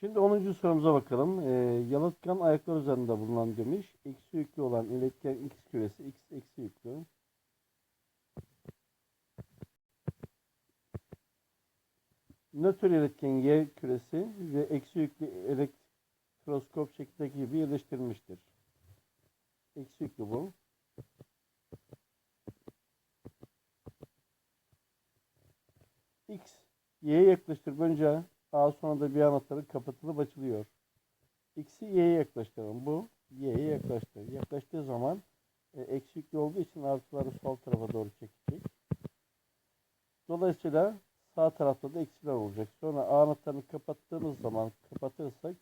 Şimdi 10. sorumuza bakalım. Ee, yalıtkan ayaklar üzerinde bulunan demiş. Eksi yüklü olan iletken X küresi X eksi yüklü. Nötr iletken Y küresi ve eksi yüklü elektroskop şeklindeki gibi yerleştirilmiştir. Eksi yüklü bu. X Y'ye yaklaştır. Önce A sonra da bir anahtarı kapatılıp açılıyor. X'i Y'ye yaklaştıralım. Bu Y'ye yaklaştı. Yaklaştığı zaman e, eksi yüklü olduğu için artıları sol tarafa doğru çekecek. Dolayısıyla sağ tarafta da eksiler olacak. Sonra A anahtarını kapattığımız zaman kapatırsak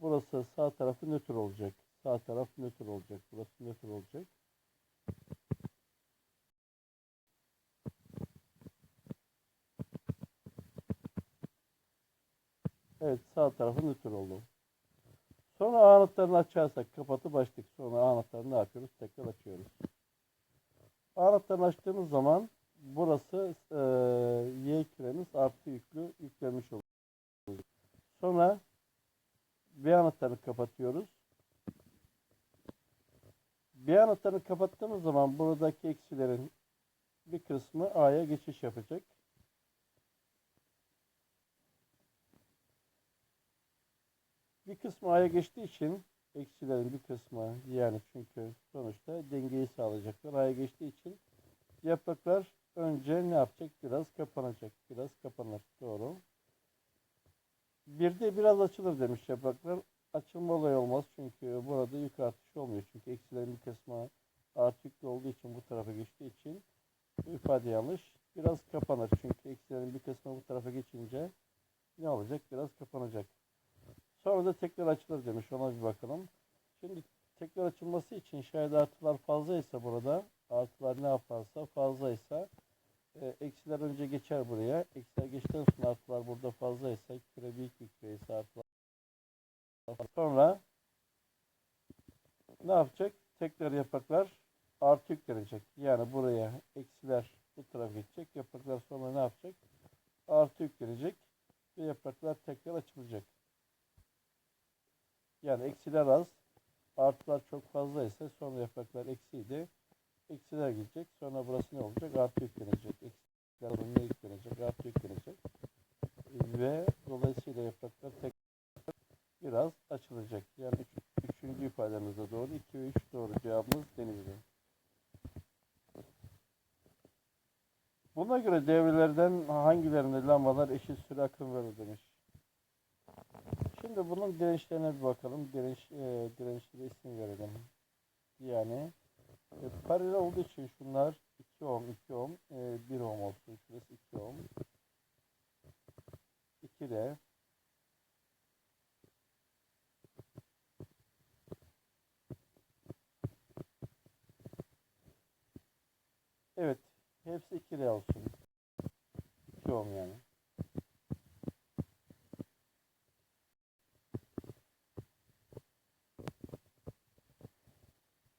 burası sağ tarafı nötr olacak. Sağ taraf nötr olacak. Burası nötr olacak. Evet sağ tarafı nötr oldu. Sonra anahtarını açarsak kapatıp açtık. Sonra anahtarını ne yapıyoruz? Tekrar açıyoruz. A anahtarını açtığımız zaman burası e, Y küremiz artı yüklü yüklenmiş oluyor. Sonra B anahtarını kapatıyoruz. B anahtarını kapattığımız zaman buradaki eksilerin bir kısmı A'ya geçiş yapacak. Bir kısmı A'ya geçtiği için eksilerin bir kısmı yani çünkü sonuçta dengeyi sağlayacaklar. A'ya geçtiği için yapraklar önce ne yapacak? Biraz kapanacak. Biraz kapanır. Doğru. Bir de biraz açılır demiş yapraklar. Açılma olayı olmaz çünkü burada yük artışı olmuyor. Çünkü eksilerin bir kısmı artı olduğu için bu tarafa geçtiği için ifade yanlış. Biraz kapanır çünkü eksilerin bir kısmı bu tarafa geçince ne olacak? Biraz kapanacak. Sonra da tekrar açılır demiş. Ona bir bakalım. Şimdi tekrar açılması için şayet artılar fazlaysa burada artılar ne yaparsa fazlaysa e, eksiler önce geçer buraya. Eksiler geçtikten sonra artılar burada fazlaysa küre büyük bir küreyse artılar sonra ne yapacak? Tekrar yapraklar artı yüklenecek. Yani buraya eksiler bu tarafa geçecek. Yapraklar sonra ne yapacak? Artı yüklenecek ve yapraklar tekrar açılacak. Yani eksiler az, artılar çok fazla ise sonra yapraklar eksiydi. Eksiler gidecek. Sonra burası ne olacak? Artı yüklenecek. Eksiler ne yüklenecek? Artı yüklenecek. Ve dolayısıyla yapraklar tek biraz açılacak. Yani üç, üçüncü ifademizde doğru. 2 ve 3 doğru cevabımız denizli. Buna göre devrelerden hangilerinde lambalar eşit süre akım verir demiş. Bunun dirençlerine bir bakalım. Direnç, e, dirençlere isim verelim. Yani e, paralel olduğu için şunlar 2 ohm, 2 ohm, e, 1 ohm olsun. Şurası 2 ohm. 2 de Evet. Hepsi 2 de olsun. 2 ohm yani.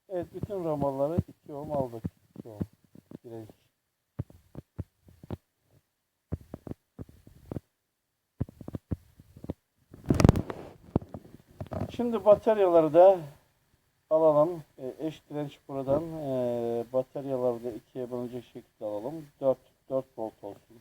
Evet bütün romanları 2 ohm aldık. 2 ohm direnç. Şimdi bataryaları da alalım. E, eş direnç buradan e, bataryaları da ikiye bölünecek şekilde alalım. 4 4 volt olsun.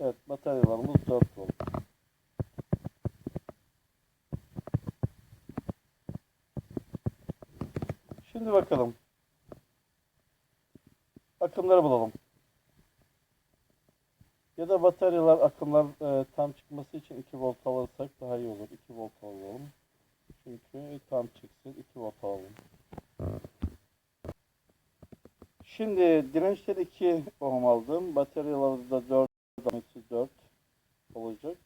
Evet bataryalarımız 4 volt. Şimdi bakalım. Akımları bulalım. Ya da bataryalar akımlar e, tam çıkması için 2 volt alırsak daha iyi olur. 2 volt alalım. Çünkü tam çıksın 2 volt alalım. Şimdi dirençleri 2 ohm aldım. Bataryaları da 4 tanesi 4 olacak.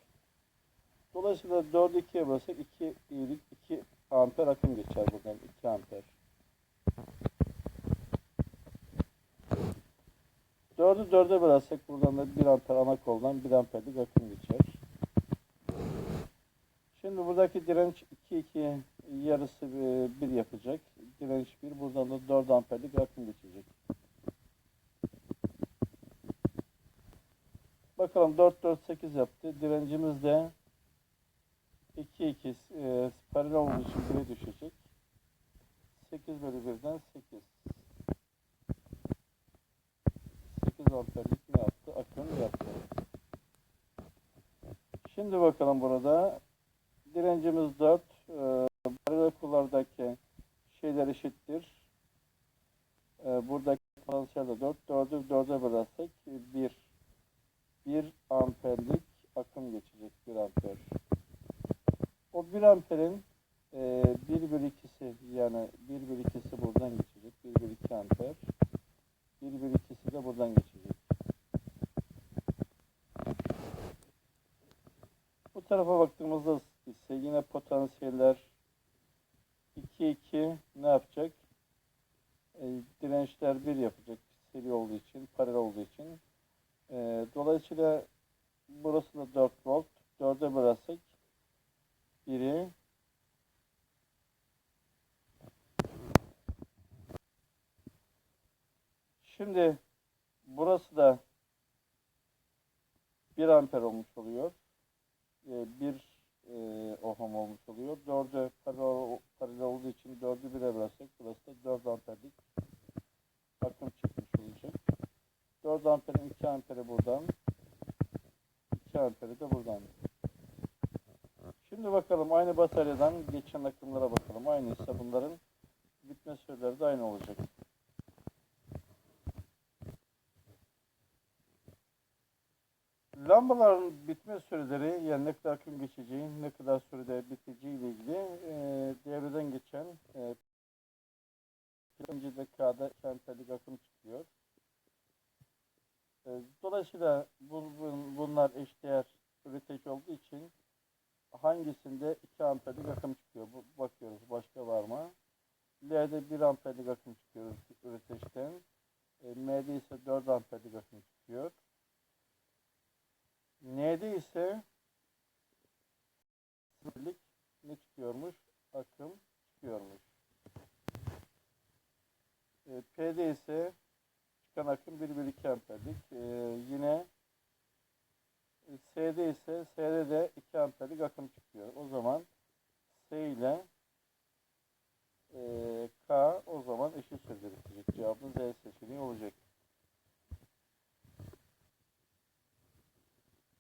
Dolayısıyla 4'ü 2'ye bölsek 2 iyilik 2 amper akım geçer buradan 2 amper. 4'ü 4'e bölersek buradan da 1 amper ana koldan 1 amperlik akım geçer. Şimdi buradaki direnç 2 2 yarısı e, bir yapacak. Direnç bir. Buradan da 4 amperlik akım geçecek. Bakalım 4 4 8 yaptı. Direncimiz de 2 2 e, paralel olduğu için 1'e düşecek. 8 bölü 1'den 8. 8 amperlik ne yaptı? Akım yaptı. Şimdi bakalım burada. Direncimiz 4. E, paralel kullardaki şeyler eşittir. E, buradaki potansiyel de 4. 4'ü 4'e bölersek 1. 1 amperlik akım geçecek. 1 amper. O 1 amperin e, 1 bölü 2'si yani 1 bölü 2'si buradan geçecek. 1 bölü 2 amper. 1 bölü 2'si de buradan geçecek. Bu tarafa baktığımızda ise yine potansiyeller 2 2 ne yapacak? E, dirençler 1 yapacak. Seri olduğu için, paralel olduğu için. E, dolayısıyla burası da 4 volt. 4'e bölersek biri Şimdi burası da 1 amper olmuş oluyor. 1 e, ohm olmuş oluyor. 4'e paralel, olduğu için 4'ü 1'e bölersek burası da 4 amperlik akım çıkmış olacak. 4 amperin 2 amperi buradan. 2 amperi de buradan. Şimdi bakalım aynı bataryadan geçen akımlara bakalım. Aynıysa bunların bitme süreleri de aynı olacak. Lambaların bitme süreleri yani ne kadar akım geçeceği, ne kadar sürede biteceği ile ilgili e, devreden geçen e, birinci dakikada amperlik akım çıkıyor. E, dolayısıyla bu, bu- bunlar eşdeğer üretici olduğu için hangisinde 2 amperlik akım çıkıyor? Bakıyoruz başka var mı? L'de 1 amperlik akım çıkıyor üreticiden. E, M'de ise 4 amperlik akım çıkıyor. N'de ise birlik ne çıkıyormuş? Akım çıkıyormuş. E, P'de ise çıkan akım 1 bölü 2 amperlik. E, yine e, S'de ise S'de de 2 amperlik akım çıkıyor. O zaman S ile e, K o zaman eşit sürede bitecek. Cevabımız Z seçeneği olacak.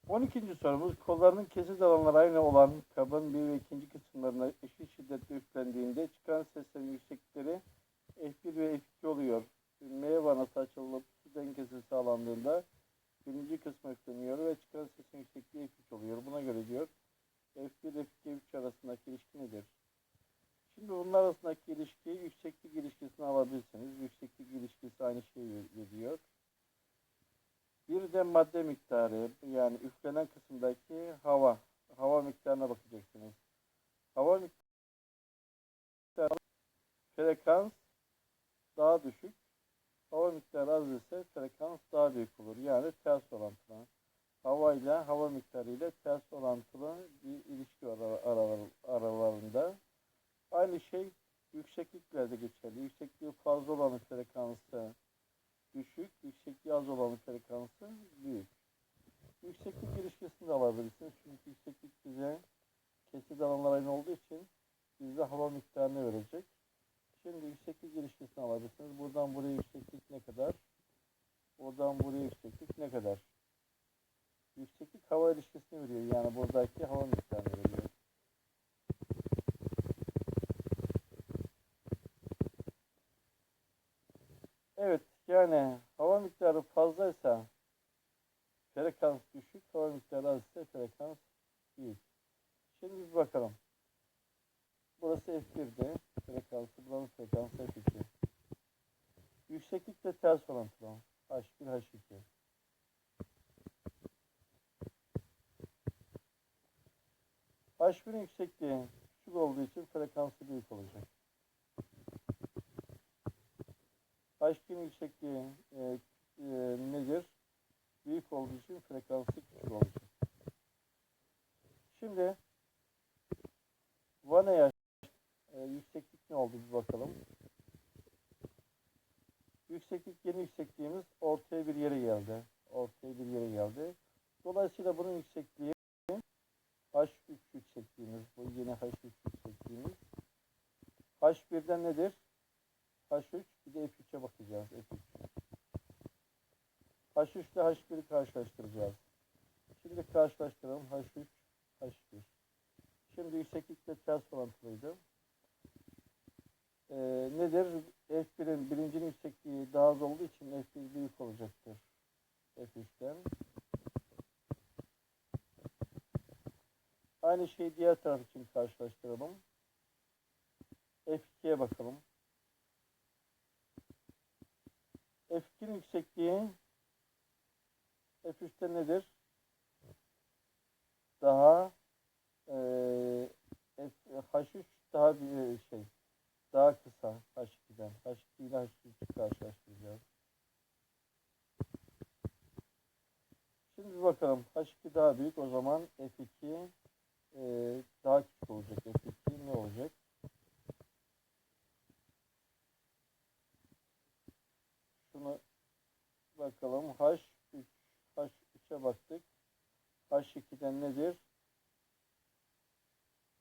12. sorumuz kollarının kesit alanları aynı olan kabın bir ve ikinci kısımlarına eşit şiddetle üflendiğinde çıkan seslerin yükseklikleri F1 ve F2 oluyor. M vanası açılıp su dengesi sağlandığında birinci kısmı üfleniyor ve çıkan sesin yüksekliği F3 oluyor. Buna göre diyor F1 F2 F3 arasındaki ilişki nedir? Şimdi bunlar arasındaki ilişki yükseklik ilişkisini alabilirsiniz. Yükseklik ilişkisi aynı şeyi veriyor. Bir de madde miktarı yani üflenen kısımdaki hava. Hava miktarına bakacaksınız. Hava miktarı frekans daha düşük. Hava miktarı az ise frekans daha büyük olur. Yani ters orantılı. Hava ile hava miktarı ile ters orantılı bir ilişki var ara- ara- aralarında. Aynı şey yüksekliklerde geçerli. Yüksekliği fazla olan frekansı düşük, yüksekliği az olan frekansı büyük. Yükseklik ilişkisini de alabilirsiniz. Çünkü yükseklik bize kesit alanlar aynı olduğu için bize hava miktarını verecek. Şimdi yükseklik ilişkisini alabilirsiniz. Buradan buraya yükseklik ne kadar? Buradan buraya yükseklik ne kadar? Yükseklik hava ilişkisini veriyor. Yani buradaki hava miktarını veriyor. Evet yani hava miktarı fazlaysa frekans düşük, hava miktarı az ise frekans büyük. Şimdi bir bakalım. Burası F1'de frekansı, buranın frekansı F2. Yükseklikle ters orantılı. H1, H2. H1'in yüksekliği küçük olduğu için frekansı büyük olacak. H2'nin yüksekliği e, e, nedir? Büyük olduğu için frekansı küçük olacak. Şimdi vanaya Ee, yükseklik ne oldu bir bakalım. Yükseklik yeni yüksekliğimiz ortaya bir yere geldi. Ortaya bir yere geldi. Dolayısıyla bunun yüksekliği H3 yüksekliğimiz. Bu yine H3 yüksekliğimiz. H1'den nedir? H3 bir de F3'e bakacağız. F3. H3 ile H1'i karşılaştıracağız. Şimdi karşılaştıralım. H3, H1. Şimdi yükseklikle ters orantılıydı. Ee, nedir? F1'in birincinin yüksekliği daha az olduğu için F1 büyük olacaktır. F3'ten. Aynı şeyi diğer taraf için karşılaştıralım. F2'ye bakalım. F2'nin yüksekliği F3'te nedir? Daha eee F- H3 daha bir şey daha kısa H2'den. H2 ile H3'ü karşılaştıracağız. Şimdi bir bakalım. H2 daha büyük. O zaman F2 eee, daha küçük olacak. F2 ne olacak? Şunu bakalım. H3 H3'e baktık. H2'den nedir?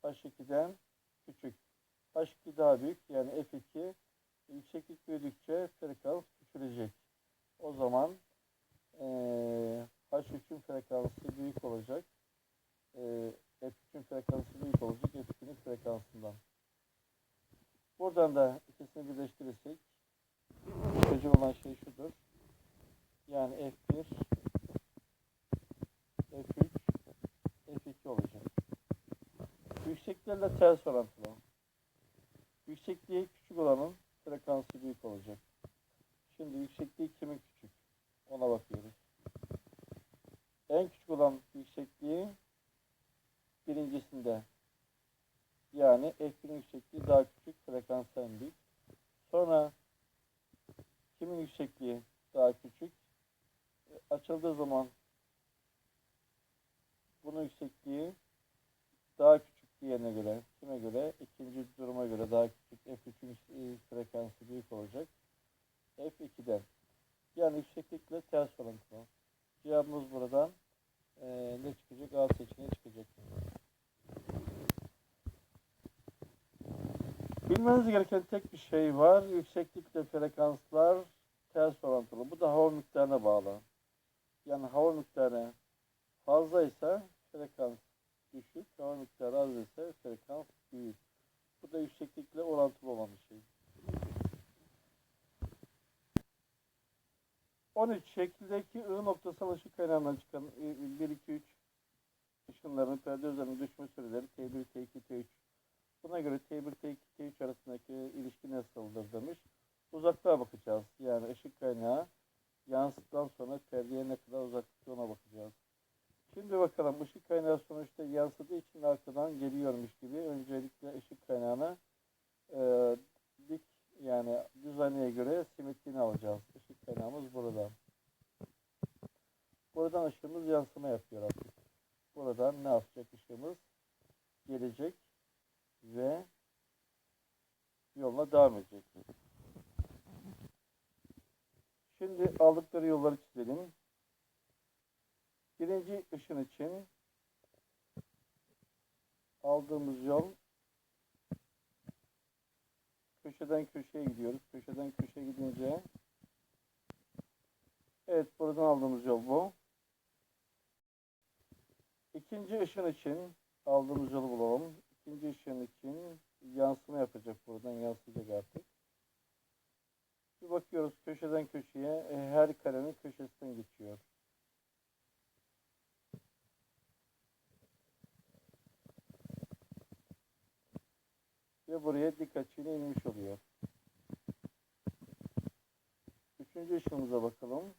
H2'den küçük. H2 daha büyük. Yani F2 yükseklik büyüdükçe frekans küçülecek. O zaman eee H3'ün frekansı büyük olacak. Eee F3'ün frekansı büyük olacak. F2'nin frekansından. Buradan da ikisini birleştirirsek çözüm olan şey şudur. Yani F1 F3 F2 olacak. Yüksekliklerle ters orantılı. Yüksekliği küçük olanın frekansı büyük olacak. Şimdi yüksekliği kimin küçük? Ona bakıyoruz. En küçük olan yüksekliği birincisinde. Yani F1'in yüksekliği daha küçük, frekansı en büyük. Sonra kimin yüksekliği daha küçük? E, Açıldığı zaman bunun yüksekliği daha küçük diğerine göre. Kime göre? İkinci duruma göre daha küçük. F3'ün e, frekansı büyük olacak. F2'den. Yani yükseklikle ters orantılı. Cevabımız buradan e, ne çıkacak? A seçeneği çıkacak. Bilmeniz gereken tek bir şey var. Yükseklikle frekanslar ters orantılı. Bu da hava miktarına bağlı. Yani hava miktarı fazlaysa frekans düşük, hava miktarı az ise frekans büyük. Bu da yükseklikle orantılı olan bir şey. 13 şekildeki I noktasal ışık kaynağından çıkan I- 1, 2, 3 ışınların perde üzerine düşme süreleri T1, T2, T3. Buna göre T1, T2, T3 arasındaki ilişki nasıldır demiş. Uzaklığa bakacağız. Yani ışık kaynağı yansıttıktan sonra perdeye ne kadar uzaklıkta ona bakacağız. Şimdi bakalım ışık kaynağı sonuçta yansıdığı için arkadan geliyormuş gibi öncelikle ışık kaynağına e, dik yani düzenliğe göre simetriğini alacağız. Işık kaynağımız burada. Buradan ışığımız yansıma yapıyor artık. Buradan ne yapacak ışığımız? Gelecek ve yoluna devam edecek. Şimdi aldıkları yolları çizelim. Birinci ışın için aldığımız yol köşeden köşeye gidiyoruz. Köşeden köşeye gidince evet buradan aldığımız yol bu. İkinci ışın için aldığımız yolu bulalım. İkinci ışın için yansıma yapacak buradan yansıyacak artık. Bir bakıyoruz köşeden köşeye e, her karenin köşesinden geçiyor. Ve buraya dik açıyla inmiş oluyor. Üçüncü ışığımıza bakalım.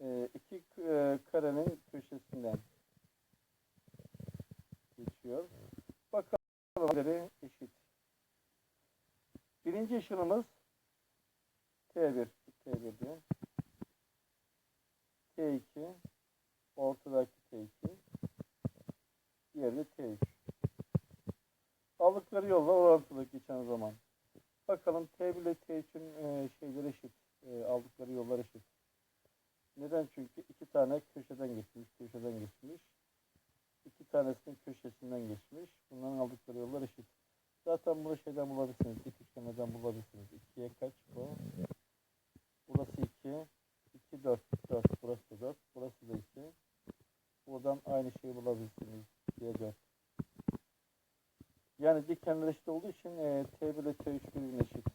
E, iki e, karenin köşesinden geçiyor. Bakalım eşit. Birinci ışınımız T1, T1'di. T2, ortadaki T2, diğeri de T3. aldıkları yolla orantılı geçen zaman. Bakalım T1 ile T3'ün e, şeyleri eşit. E, aldıkları yollar eşit. Neden? Çünkü iki tane köşeden geçmiş, köşeden geçmiş. İki tanesinin köşesinden geçmiş. Bunların aldıkları yollar eşit. Zaten bunu şeyden bulabilirsiniz. Dik üçlemeden bulabilirsiniz. 2'ye kaç bu? Burası 2. 2, 4, 4. Burası da 4. Burası da 2. Buradan aynı şeyi bulabilirsiniz. 2'ye 4. Yani dikenler eşit olduğu için e, T1 ile T3 birbirine eşit.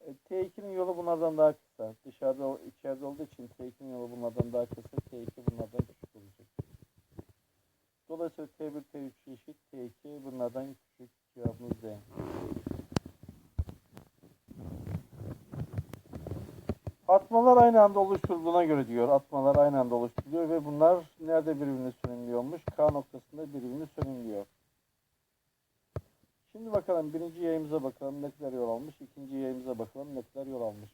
E, T2'nin yolu bunlardan daha kısa. Dışarıda, o- içeride olduğu için T2'nin yolu bunlardan daha kısa. T2 bunlardan küçük olacak. Dolayısıyla T1, T3 eşit. T2 bunlardan küçük. Cevabımız D. Atmalar aynı anda oluşturulduğuna göre diyor. Atmalar aynı anda oluşturuluyor ve bunlar nerede birbirini sönümlüyormuş? K noktasında birbirini sönümlüyor. Şimdi bakalım birinci yayımıza bakalım ne kadar yol almış. İkinci yayımıza bakalım ne kadar yol almış.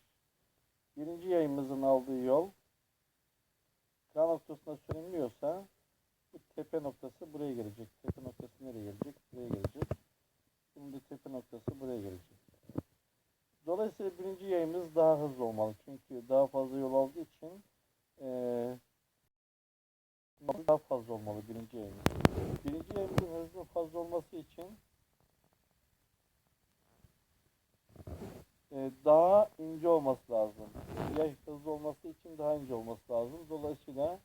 Birinci yayımızın aldığı yol K noktasına sönümlüyorsa tepe noktası buraya gelecek. Tepe noktası nereye gelecek? Buraya gelecek. Da tepe noktası buraya gelecek. Dolayısıyla birinci yayımız daha hızlı olmalı. Çünkü daha fazla yol aldığı için eee daha fazla olmalı birinci yayımız. Birinci yayımızın hızlı fazla olması için eee, daha ince olması lazım. Yay hızlı olması için daha ince olması lazım. Dolayısıyla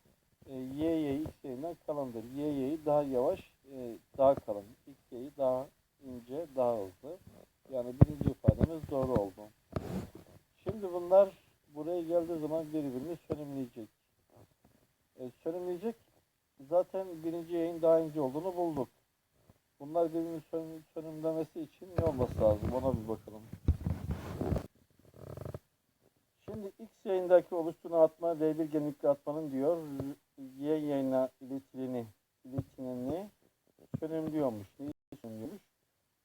eee, y yayı yayından kalındır. Y yayı daha yavaş, eee, daha kalın. X yayı daha ince, daha hızlı. Yani birinci ifademiz doğru oldu. Şimdi bunlar buraya geldiği zaman birbirini sönümleyecek. E, sönümleyecek zaten birinci yayın daha ince olduğunu bulduk. Bunlar birbirini sönüm, sönümlemesi için ne olması lazım ona bir bakalım. Şimdi X yayındaki oluşturulan atma D1 genellikle atmanın diyor Y yayına iletileni, iletileni sönümlüyormuş. Neyi sönümlüyormuş?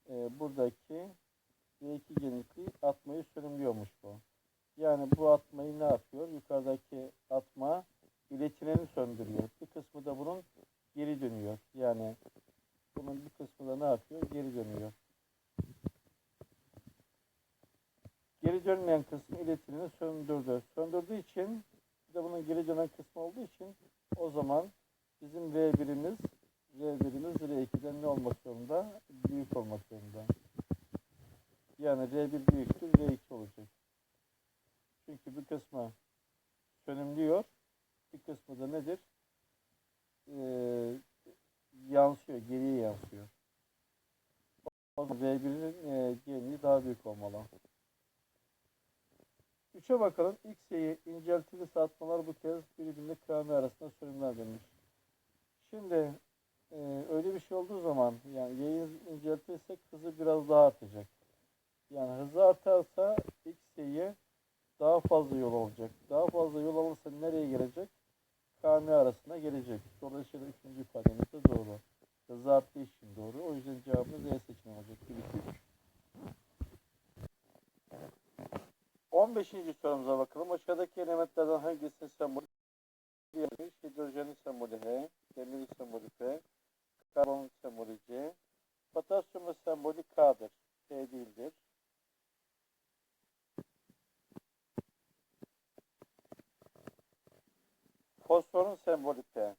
E, buradaki V2 genlikli atmayı sönümlüyormuş bu. Yani bu atmayı ne yapıyor? Yukarıdaki atma iletileni söndürüyor. Bir kısmı da bunun geri dönüyor. Yani bunun bir kısmı da ne yapıyor? Geri dönüyor. Geri dönmeyen kısmı iletileni söndürdü. Söndürdüğü için bir de bunun geri dönen kısmı olduğu için o zaman bizim R1'imiz R1'imiz R2'den ne olmak zorunda? Büyük olmak zorunda. Yani R1 büyüktür R2 olacak. Çünkü bir kısmı sönümlüyor. Bir kısmı da nedir? Ee, yansıyor, geriye yansıyor. O zaman R1'in e, genliği daha büyük olmalı. 3'e bakalım. X, Y'yi inceltili satmalar bu kez birbirine kâme arasında sönümler demiş. Şimdi e, öyle bir şey olduğu zaman yani Y'yi inceltirsek hızı biraz daha artacak. Yani hızı artarsa X daha fazla yol olacak. Daha fazla yol alırsa nereye gelecek? KM arasına gelecek. Dolayısıyla üçüncü ifademiz de doğru. Hızı arttığı için doğru. O yüzden cevabımız E seçeneği olacak. 1, 2, 3. 15. sorumuza bakalım. Aşağıdaki elementlerden hangisinin sembolü diyelim? Hidrojenin sembolü H, demirin sembolü P, karbonun sembolü C, potasyumun sembolü K'dır. K değildir. Fosforun sembolü P.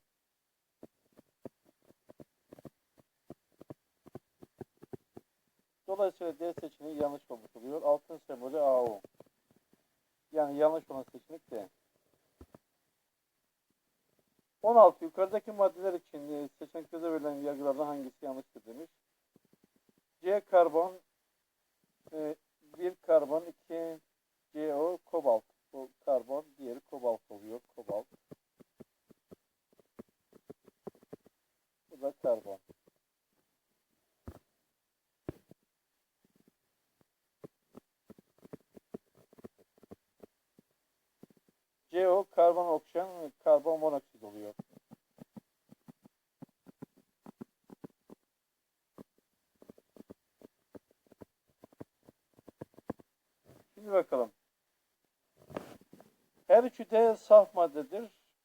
Dolayısıyla D seçeneği yanlış olmuş oluyor. Altın sembolü AU. Yani yanlış olan seçenek D. 16. Yukarıdaki maddeler için e, seçeneklerde verilen yargılardan hangisi yanlıştır demiş. C karbon, e, 1 karbon, 2 CO kobalt. Bu karbon, diğeri kobalt oluyor. Kobalt. Bu da karbon. CO karbon oksijen, karbon monoksit oluyor. Şimdi bakalım. Her üçü de saf.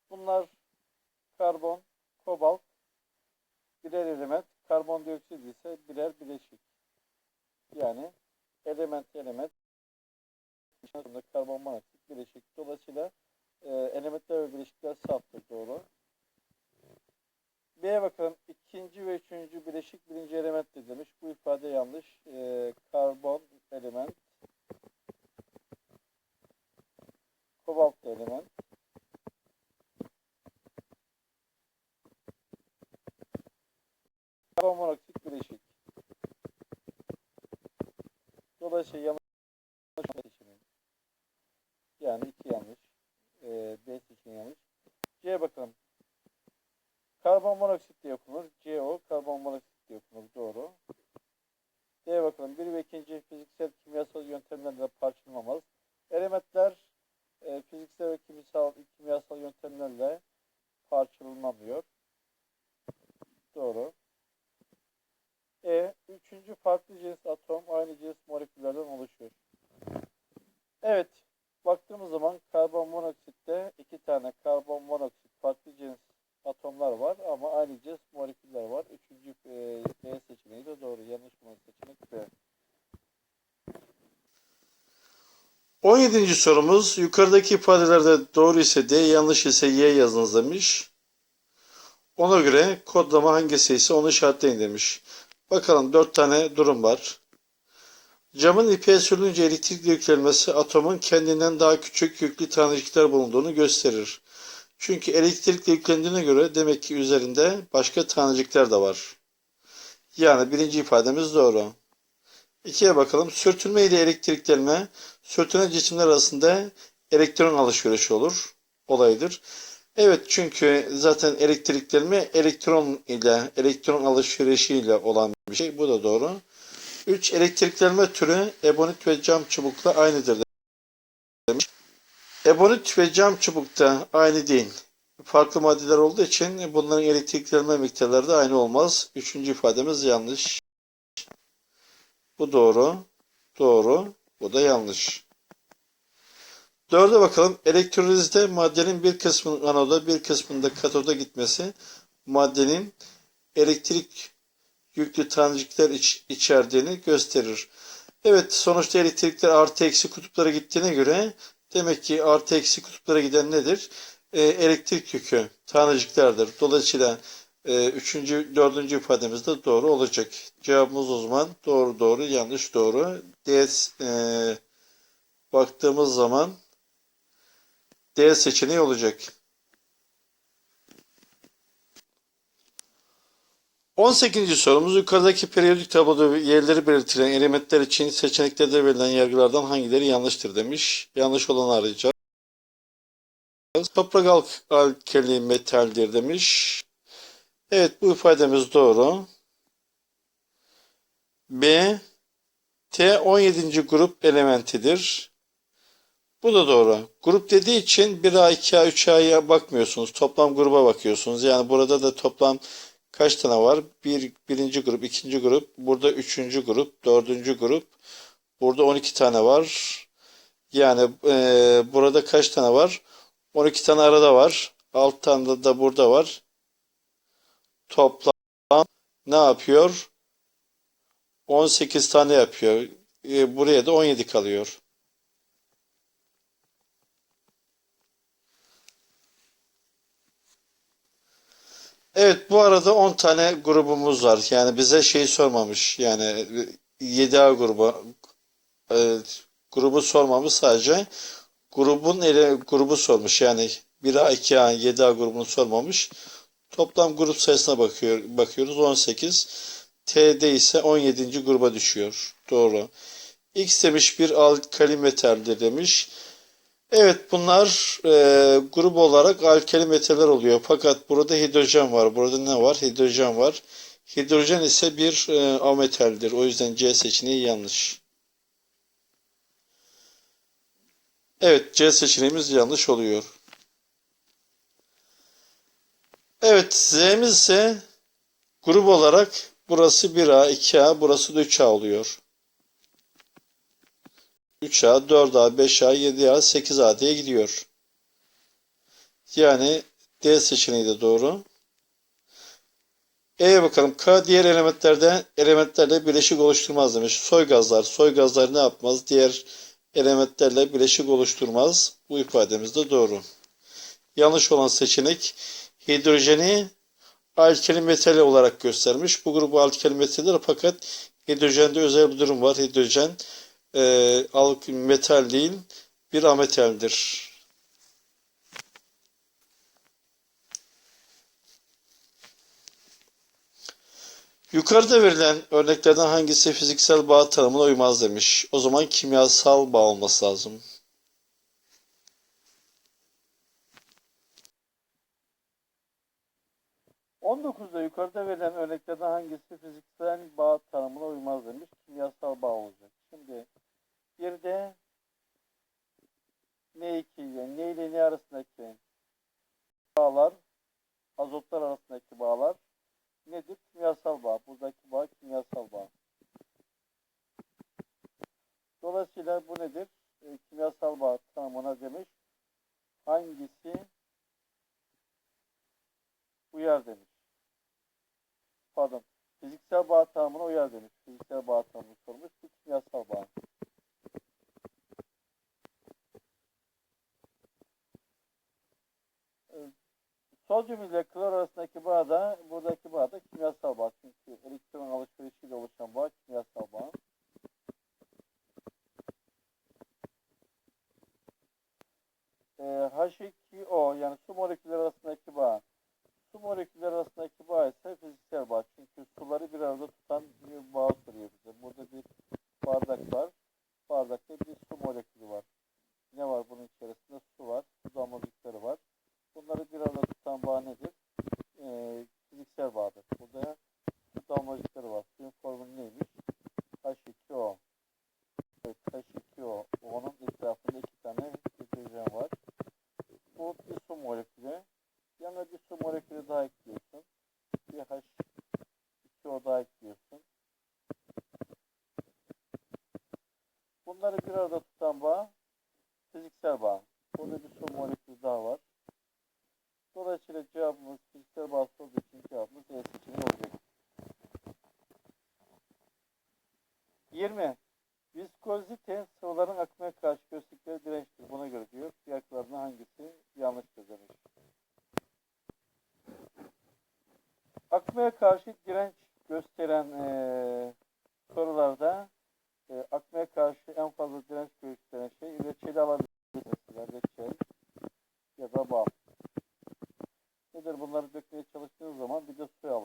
Bunlar karbon, kobalt, birer Dolayısıyla e, elementler ve bileşikler saftır. Doğru. B'ye bakalım. İkinci ve üçüncü bileşik birinci elementtir demiş. Bu ifade yanlış. E, karbon element. Kobalt element. Karbon monoksit bileşik. Dolayısıyla yanlış seçeneği. Yani iki yanlış. Ee, B seçeneği yanlış. C'ye bakalım. Karbon monoksit diye okunur. CO karbon monoksit diye okunur. Doğru. D'ye bakalım. Bir ve ikinci fiziksel kimyasal yöntemlerle parçalanamaz. Elementler e, fiziksel ve kimyasal, kimyasal yöntemlerle parçalanamıyor. Doğru. E, üçüncü farklı cins atom aynı cins moleküllerden oluşuyor. Evet, baktığımız zaman karbon monoksitte iki tane karbon monoksit farklı cins atomlar var ama aynı cins moleküller var. Üçüncü e, B seçeneği de doğru. Yanlış olan seçenek B. 17. sorumuz yukarıdaki ifadelerde doğru ise D, yanlış ise Y yazınız demiş. Ona göre kodlama hangisi ise onu işaretleyin demiş. Bakalım 4 tane durum var. Camın ipeğe sürülünce elektrik yüklenmesi atomun kendinden daha küçük yüklü tanecikler bulunduğunu gösterir. Çünkü elektrikle yüklendiğine göre demek ki üzerinde başka tanecikler de var. Yani birinci ifademiz doğru. İkiye bakalım. Sürtünme ile elektriklenme, sürtünen cisimler arasında elektron alışverişi olur, olaydır. Evet çünkü zaten elektriklenme elektron ile, elektron alışverişi ile olan bir şey. Bu da doğru. 3. Elektriklenme türü ebonit ve cam çubukla aynıdır demiş. Ebonit ve cam çubukta aynı değil. Farklı maddeler olduğu için bunların elektriklenme miktarları da aynı olmaz. Üçüncü ifademiz yanlış. Bu doğru. Doğru. Bu da yanlış. Dörde bakalım. Elektrolizde maddenin bir kısmının anoda bir kısmında katoda gitmesi maddenin elektrik yüklü tanecikler iç, içerdiğini gösterir. Evet sonuçta elektrikler artı eksi kutuplara gittiğine göre demek ki artı eksi kutuplara giden nedir? Ee, elektrik yükü taneciklerdir. Dolayısıyla e, üçüncü, dördüncü ifademiz de doğru olacak. Cevabımız o zaman doğru doğru yanlış doğru. D, e, baktığımız zaman D seçeneği olacak. 18. sorumuz yukarıdaki periyodik tabloda yerleri belirtilen elementler için seçeneklerde verilen yargılardan hangileri yanlıştır demiş. Yanlış olanı arayacağız. Toprak al alkali metaldir demiş. Evet bu ifademiz doğru. B T 17. grup elementidir. Bu da doğru. Grup dediği için 1A, 2A, 3A'ya bakmıyorsunuz. Toplam gruba bakıyorsunuz. Yani burada da toplam kaç tane var? Bir, birinci grup, ikinci grup. Burada üçüncü grup, dördüncü grup. Burada 12 tane var. Yani e, burada kaç tane var? 12 tane arada var. 6 tane de, burada var. Toplam ne yapıyor? 18 tane yapıyor. E, buraya da 17 kalıyor. Evet bu arada 10 tane grubumuz var. Yani bize şey sormamış. Yani 7A grubu e, grubu sormamış sadece grubun ele grubu sormuş. Yani 1A, 2A, 7A grubunu sormamış. Toplam grup sayısına bakıyor bakıyoruz 18. T'de ise 17. gruba düşüyor. Doğru. X demiş bir alkali metaldir demiş. Evet bunlar e, grup olarak alkali metaller oluyor. Fakat burada hidrojen var. Burada ne var? Hidrojen var. Hidrojen ise bir e, ametaldir. O yüzden C seçeneği yanlış. Evet C seçeneğimiz yanlış oluyor. Evet Z'miz ise grup olarak burası 1A, 2A, burası da 3A oluyor. 3A, 4A, 5A, 7A, 8A diye gidiyor. Yani D seçeneği de doğru. E'ye bakalım. K diğer elementlerde elementlerle bileşik oluşturmaz demiş. Soy gazlar. Soy gazlar ne yapmaz? Diğer elementlerle bileşik oluşturmaz. Bu ifademiz de doğru. Yanlış olan seçenek hidrojeni alkali metal olarak göstermiş. Bu grubu alkali metaldir fakat hidrojende özel bir durum var. Hidrojen e, metal değil bir ametaldir. Yukarıda verilen örneklerden hangisi fiziksel bağ tanımına uymaz demiş. O zaman kimyasal bağ olması lazım. 19'da yukarıda verilen örneklerde hangisi fiziksel bağ tanımına uymaz demiş. Kimyasal bağ olacak. Şimdi bir de N2 ile N ile N arasındaki bağlar, azotlar arasındaki bağlar nedir? Kimyasal bağ. Buradaki bağ kimyasal bağ. Dolayısıyla bu nedir? üzeri bunları dökmeye çalıştığınız zaman bir de suya